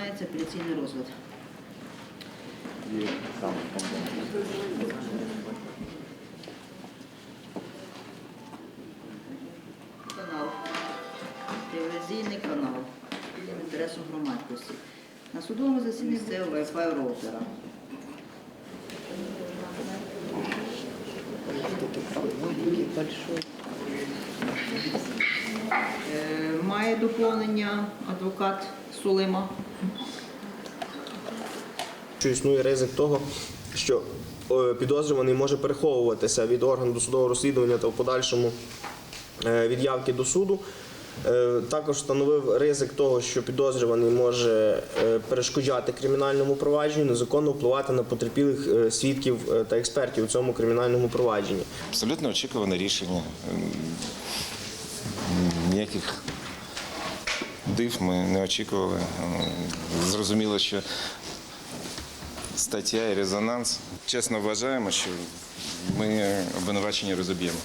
Починається апеляційний розгляд. Канал. Телевізійний канал. Спільним інтересом громадськості. На судовому засіданні це Wi-Fi роутера. Е, Має доповнення адвокат Сулима. що існує ризик того, що е, підозрюваний може переховуватися від органу досудового розслідування та в подальшому е, від явки до суду. Е, Також встановив ризик того, що підозрюваний може перешкоджати кримінальному провадженню, незаконно впливати на потерпілих свідків та експертів у цьому кримінальному провадженні. Абсолютно очікуване рішення. Ніяких див ми не очікували. Зрозуміло, що стаття і резонанс. Чесно вважаємо, що ми обвинувачення розоб'ємо.